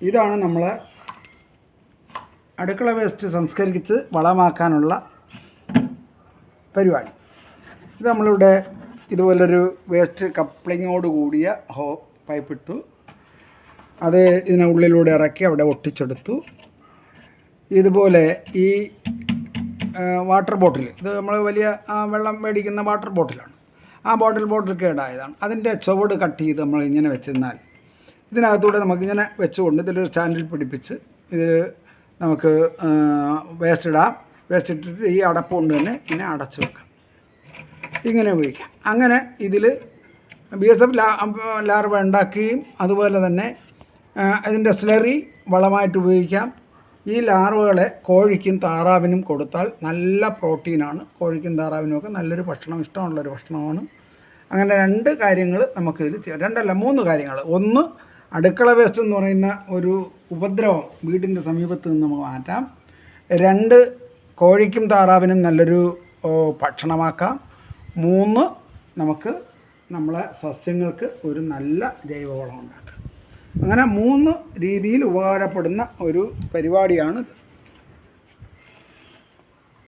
ഇതാണ് നമ്മൾ അടുക്കള വേസ്റ്റ് സംസ്കരിച്ച് വളമാക്കാനുള്ള പരിപാടി. ഇത് നമ്മളിവിടെ ഇതുപോലൊരു വേസ്റ്റ് കപ്ലിങ്ങോട് കൂടിയ ഹോ പൈപ്പ് ഇട്ടു അത് ഇതിനുള്ളിലൂടെ ഇറക്കി അവിടെ ഒട്ടിച്ചെടുത്തു. ഇതുപോലെ ഈ വാട്ടർ ബോട്ടിൽ ഇത് നമ്മൾ വലിയ വെള്ളം മേടിക്കുന്ന വാട്ടർ ബോട്ടിലാണ് ആ ബോട്ടിൽ ബോട്ടിൽ കേടായതാണ്. അതിന്റെ ചുവട് കട്ട് ചെയ്ത് നമ്മൾ ഇങ്ങനെ വെച്ചിരുന്നാൽ ഇതിനകത്തൂടെ നമുക്കിങ്ങനെ വെച്ചുകൊണ്ട് ഇതിലൊരു സ്റ്റാൻഡിൽ പിടിപ്പിച്ച് ഇത് നമുക്ക് വേസ്റ്റ് ഇടാം. വേസ്റ്റ് ഇട്ടിട്ട് ഈ അടപ്പ് കൊണ്ട് തന്നെ ഇങ്ങനെ അടച്ചു വെക്കാം. ഇങ്ങനെ ഉപയോഗിക്കാം. അങ്ങനെ ഇതിൽ ബി എസ് എഫ് ലാർവ ഉണ്ടാക്കുകയും അതുപോലെ തന്നെ ഇതിന്റെ സ്ലറി വളമായിട്ട് ഉപയോഗിക്കാം. ഈ ലാർവകളെ കോഴിക്കും താറാവിനും കൊടുത്താൽ നല്ല പ്രോട്ടീനാണ് കോഴിക്കും താറാവിനും ഒക്കെ നല്ലൊരു ഭക്ഷണം ഇഷ്ടമുള്ളൊരു ഭക്ഷണമാണ്. അങ്ങനെ രണ്ട് കാര്യങ്ങൾ നമുക്കിതിൽ ചെയ്യാം. രണ്ടല്ല മൂന്ന് കാര്യങ്ങൾ ഒന്ന് അടുക്കള വേസ്റ്റ് എന്ന് പറയുന്ന ഒരു ഉപദ്രവം വീടിന്റെ സമീപത്ത് നിന്ന് നമുക്ക് മാറ്റാം. രണ്ട് കോഴിക്കും താറാവിനും നല്ലൊരു ഭക്ഷണമാക്കാം. മൂന്ന് നമുക്ക് നമ്മളെ സസ്യങ്ങൾക്ക് ഒരു നല്ല ജൈവവളം ഉണ്ടാക്കാം. അങ്ങനെ മൂന്ന് രീതിയിൽ ഉപകാരപ്പെടുന്ന ഒരു പരിപാടിയാണ്